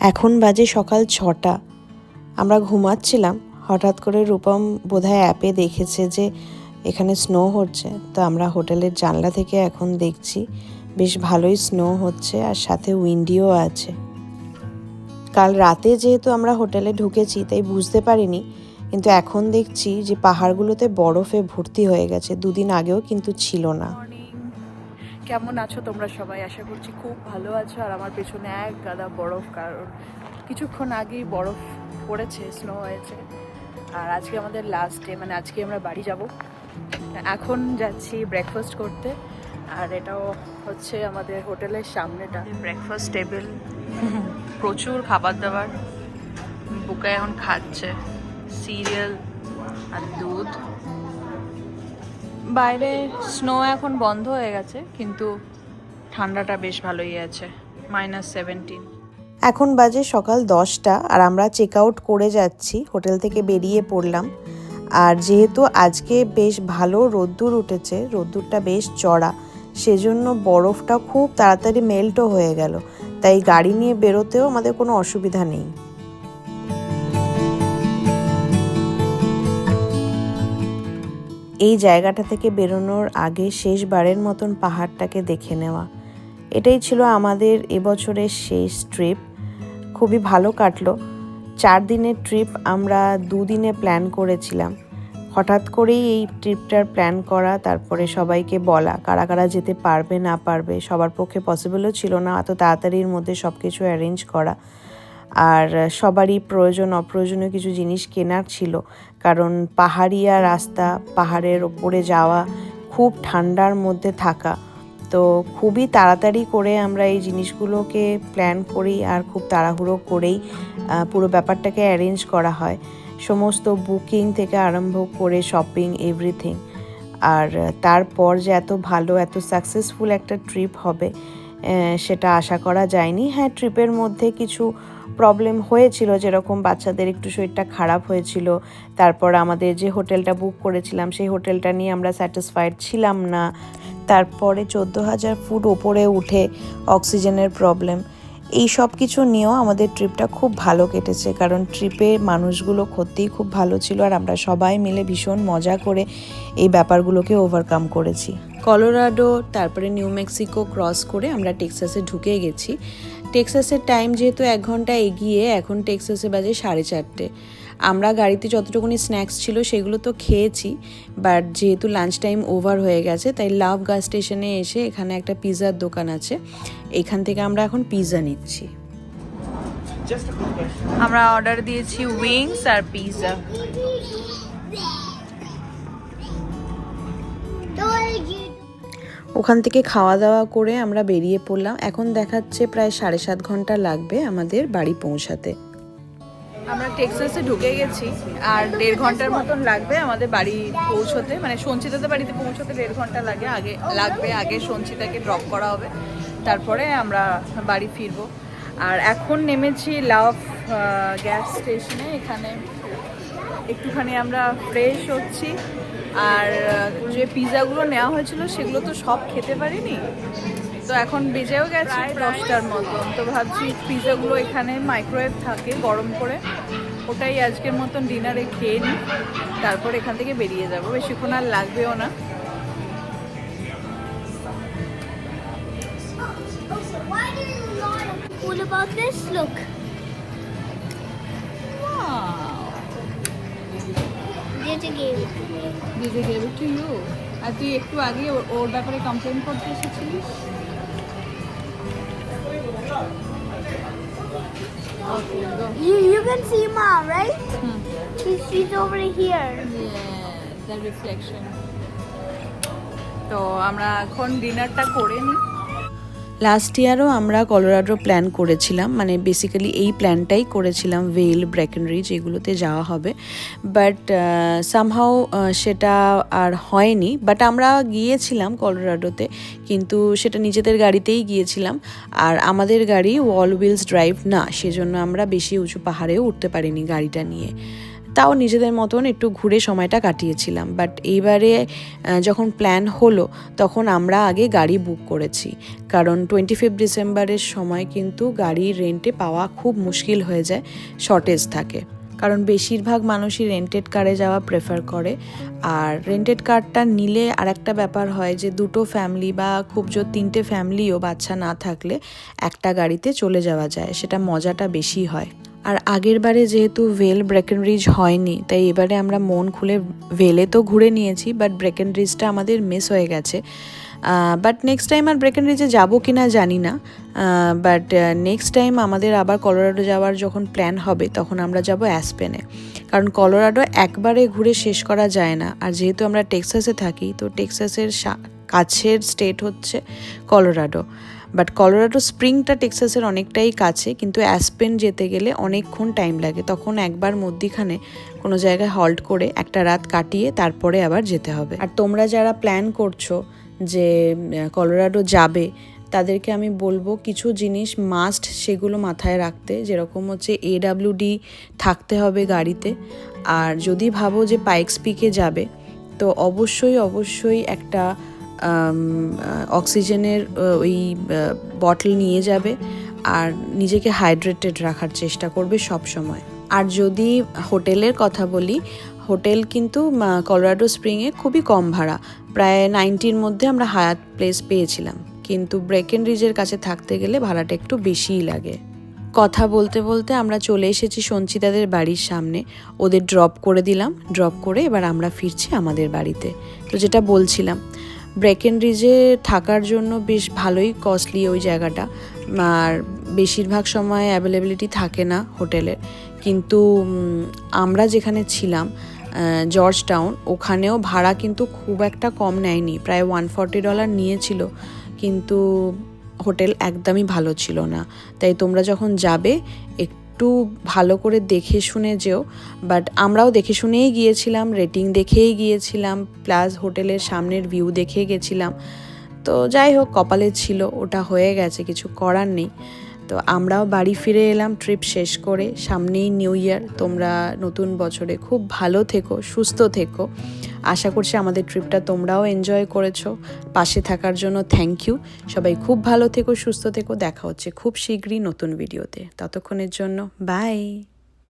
এখন বাজে সকাল ছটা। আমরা ঘুমাচ্ছিলাম, হঠাৎ করে রূপম বোধহয় অ্যাপে দেখেছে যে এখানে স্নো হচ্ছে। তো আমরা হোটেলের জানলা থেকে এখন দেখছি বেশ ভালোই স্নো হচ্ছে আর সাথে উইন্ডিও আছে। কাল রাতে যেহেতু আমরা হোটেলে ঢুকেছি, তাই বুঝতে পারিনি। কিন্তু এখন দেখছি যে পাহাড়গুলোতে বরফে ভর্তি হয়ে গেছে। দুদিন আগেও কিন্তু ছিল না। কেমন আছো তোমরা সবাই? আশা করছি খুব ভালো আছো আর আমার পেছনে এক গাদা বরফ, কারণ কিছুক্ষণ আগেই বরফ পড়েছে স্নো হয়েছে। আর আজকে আমাদের লাস্ট ডে মানে আজকে আমরা বাড়ি যাব। এখন যাচ্ছি ব্রেকফাস্ট করতে, আর এটাও হচ্ছে আমাদের হোটেলের সামনেটা। ব্রেকফাস্ট টেবিল প্রচুর খাবার দাবার। বুকা এখন খাচ্ছে। সিরিয়াল আর দুধ। বাইরে স্নো এখন বন্ধ হয়ে গেছে, কিন্তু ঠান্ডাটা বেশ ভালোই আছে মাইনাস সেভেন্টিন এখন বাজে সকাল দশটা আর আমরা চেক আউট করে যাচ্ছি, হোটেল থেকে বেরিয়ে পড়লাম। আর যেহেতু আজকে বেশ ভালো রোদ্দুর উঠেছে, রোদ্দুরটা বেশ চড়া, সেজন্য বরফটা খুব তাড়াতাড়ি মেল্টও হয়ে গেল। তাই গাড়ি নিয়ে বেরোতেও আমাদের কোনো অসুবিধা নেই। এই জায়গাটা থেকে বেরোনোর আগে শেষবারের মতন পাহাড়টাকে দেখে নেওয়া। এটাই ছিল আমাদের এবছরের শেষ ট্রিপ। খুবই ভালো কাটলো। চার দিনের ট্রিপ আমরা দুদিনে প্ল্যান করেছিলাম। হঠাৎ করেই এই ট্রিপটার প্ল্যান করা, তারপরে সবাইকে বলা, কারা কারা যেতে পারবে, না পারবে, সবার পক্ষে পসিবলও ছিল না। এত তাড়াতাড়ির মধ্যে সব কিছু অ্যারেঞ্জ করা। আর সবারই প্রয়োজন, অপ্রয়োজনীয় কিছু জিনিস কেনার ছিল। কারণ পাহাড়িয়া রাস্তা, পাহাড়ের ওপরে যাওয়া খুব ঠান্ডার মধ্যে থাকা। তো খুবই তাড়াতাড়ি করে আমরা এই জিনিসগুলোকে প্ল্যান করি আর খুব তাড়াহুড়ো করেই পুরো ব্যাপারটাকে অ্যারেঞ্জ করা হয়। সমস্ত বুকিং থেকে আরম্ভ করে শপিং এভরিথিং আর তারপর যে এত ভালো, এত সাকসেসফুল একটা ট্রিপ হবে সেটা আশা করা যায়নি। হ্যাঁ ট্রিপের মধ্যে কিছু প্রবলেম হয়েছিল যেরকম বাচ্চাদের একটু শরীরটা খারাপ হয়েছিল, তারপর আমাদের যে হোটেলটা বুক করেছিলাম, সেই হোটেলটা নিয়ে আমরা স্যাটিসফাইড ছিলাম না। তারপরে চোদ্দ হাজার ফুট ওপরে উঠে অক্সিজেনের প্রবলেম এই সব কিছু নিয়েও আমাদের ট্রিপটা খুব ভালো কেটেছে। কারণ ট্রিপে মানুষগুলো সত্যিই খুব ভালো ছিল আর আমরা সবাই মিলে ভীষণ মজা করে এই ব্যাপারগুলোকে ওভারকাম করেছি। কলোরাডো, তারপরে নিউ মেক্সিকো ক্রস করে আমরা টেক্সাসে ঢুকে গেছি। টেক্সাসের টাইম যেহেতু এক ঘণ্টা এগিয়ে, এখন টেক্সাসে বাজে সাড়ে চারটে। আমরা গাড়িতে যতটুকুনি স্ন্যাক্স ছিল সেগুলো তো খেয়েছি বাট যেহেতু লাঞ্চ টাইম ওভার হয়ে গেছে তাই লাভ গাস স্টেশনে এসে এখানে একটা পিৎজার দোকান আছে। এখান থেকে আমরা এখন পিৎজা নিচ্ছি। আমরা অর্ডার দিয়েছি উইংস আর পিৎজা ওখান থেকে খাওয়া দাওয়া করে আমরা বেরিয়ে পড়লাম। এখন দেখাচ্ছে প্রায় সাড়ে সাত ঘণ্টা লাগবে আমাদের বাড়ি পৌঁছাতে। আমরা টেক্সাসে ঢুকে গেছি, আর দেড় ঘণ্টার মতন লাগবে আমাদের বাড়ি পৌঁছতে। মানে সঞ্চিতাতে বাড়িতে পৌঁছতে দেড় ঘণ্টা লাগে, আগে লাগবে, আগে সঞ্চিতাকে ড্রপ করা হবে। তারপরে আমরা বাড়ি ফিরবো। আর এখন নেমেছি লাভ গ্যাস স্টেশনে এখানে একটুখানি আমরা ফ্রেশ হচ্ছি। আর যে পিৎজাগুলো নেওয়া হয়েছিল, সেগুলো তো সব খেতে পারিনি। তো এখন বেজেও গেছে দশটার মতন তো ভাবছি পিৎজাগুলো এখানে মাইক্রোওয়েভ থাকে গরম করে ওটাই আজকের মতন ডিনারে খেয়ে নিই তারপর এখান থেকে বেরিয়ে যাব বেশিক্ষণ আর লাগবেও না cool about this? Look. Did gave it to me. To you আর তুই একটু আগে ওর- ব্যাপারে কমপ্লেন করতে এসেছিলিস. You you can see ma right? Hmm. She, she's over here. the reflection তো আমরা এখন ডিনারটা করে নিই লাস্ট ইয়ারও আমরা কলোরাডো প্ল্যান করেছিলাম মানে বেসিক্যালি এই প্ল্যানটাই করেছিলাম ভেল ব্রেকেনরিজ এগুলোতে যাওয়া হবে। বাট সামহাও সেটা আর হয়নি। বাট আমরা গিয়েছিলাম কলোরাডোতে কিন্তু সেটা নিজেদের গাড়িতেই গিয়েছিলাম। আর আমাদের গাড়ি ওয়াল হুইলস ড্রাইভ না, সেজন্য আমরা বেশি উঁচু পাহাড়েও উঠতে পারিনি গাড়িটা নিয়ে। তাও নিজেদের মতন একটু ঘুরে সময়টা কাটিয়েছিলাম। বাট এইবারে যখন প্ল্যান হলো, তখন আমরা আগে গাড়ি বুক করেছি। কারণ টোয়েন্টি ফিফথ ডিসেম্বরের সময় কিন্তু গাড়ি রেন্টে পাওয়া খুব মুশকিল হয়ে যায় শর্টেজ থাকে। কারণ বেশিরভাগ মানুষই রেন্টেড কারে যাওয়া প্রেফার করে। আর রেন্টেড কারটা নিলে আর একটা ব্যাপার হয় যে, দুটো ফ্যামিলি বা খুব জোর তিনটে ফ্যামিলিও বাচ্চা না থাকলে একটা গাড়িতে চলে যাওয়া যায়, সেটা মজাটা বেশি হয়। আর আগের বারে যেহেতু ভেল ব্রেকেনরিজ হয়নি, তাই এবারে আমরা মন খুলে ভেলে তো ঘুরে নিয়েছি বাট ব্রেকেনরিজটা আমাদের মিস হয়ে গেছে। বাট নেক্সট টাইম আর ব্রেকেনরিজে যাব কি না। জানি না বাট নেক্সট টাইম আমাদের আবার কলোরাডো যাওয়ার যখন প্ল্যান হবে, তখন আমরা যাব অ্যাসপেনে। কারণ কলোরাডো একবারে ঘুরে শেষ করা যায় না, আর যেহেতু আমরা টেক্সাসে থাকি, তো টেক্সাসের কাছের স্টেট হচ্ছে কলোরাডো। বাট কলোরাডো স্প্রিংটা টেক্সাসের অনেকটাই কাছে, কিন্তু অ্যাসপেন যেতে গেলে অনেকক্ষণ টাইম লাগে। তখন একবার মধ্যিখানে কোনো জায়গায় হল্ট করে একটা রাত কাটিয়ে তারপরে আবার যেতে হবে। আর তোমরা যারা প্ল্যান করছ যে কলোরাডো যাবে, তাদেরকে আমি বলব কিছু জিনিস মাস্ট সেগুলো মাথায় রাখতে। যেরকম হচ্ছে এডাব্লিউডি থাকতে হবে গাড়িতে। আর যদি ভাবো যে পাইকস পিকে যাবে, তো অবশ্যই অবশ্যই একটা অক্সিজেনের ওই বটল নিয়ে যাবে আর নিজেকে হাইড্রেটেড রাখার চেষ্টা করবে সব সময়। আর যদি হোটেলের কথা বলি, হোটেল কিন্তু কলোরাডো স্প্রিংয়ে খুবই কম ভাড়া। প্রায় নাইনটির মধ্যে আমরা হায়াত প্লেস পেয়েছিলাম। কিন্তু ব্রেকেন রিজের কাছে থাকতে গেলে ভাড়াটা একটু বেশিই লাগে। কথা বলতে বলতে আমরা চলে এসেছি সঞ্চিতাদের বাড়ির সামনে। ওদের ড্রপ করে দিলাম। ড্রপ করে এবার আমরা ফিরছি আমাদের বাড়িতে। তো যেটা বলছিলাম ব্রেকেন রিজে থাকার জন্য বেশ ভালোই কস্টলি ওই জায়গাটা। আর বেশিরভাগ সময় অ্যাভেলেবিলিটি থাকে না হোটেলের কিন্তু আমরা যেখানে ছিলাম জর্জ টাউন ওখানেও ভাড়া কিন্তু খুব একটা কম নেয়নি। প্রায় ওয়ান ফর্টি ডলার নিয়েছিল, কিন্তু হোটেল একদমই ভালো ছিল না। তাই তোমরা যখন যাবে একটু ভালো করে দেখে শুনে যেও। বাট আমরাও দেখে শুনেই গিয়েছিলাম রেটিং দেখেই গিয়েছিলাম প্লাস হোটেলের সামনের ভিউ দেখে গেছিলাম। তো যাই হোক, কপালে ছিল, ওটা হয়ে গেছে, কিছু করার নেই। তো আমরাও বাড়ি ফিরে এলাম ট্রিপ শেষ করে। সামনেই নিউ ইয়ার তোমরা নতুন বছরে খুব ভালো থেকো, সুস্থ থেকো। আশা করছি আমাদের ট্রিপটা তোমরাও এনজয় করেছ। পাশে থাকার জন্য থ্যাংক ইউ সবাই খুব ভালো থেকো, সুস্থ থেকো। দেখা হচ্ছে খুব শীঘ্রই নতুন ভিডিওতে ততক্ষণের জন্য বাই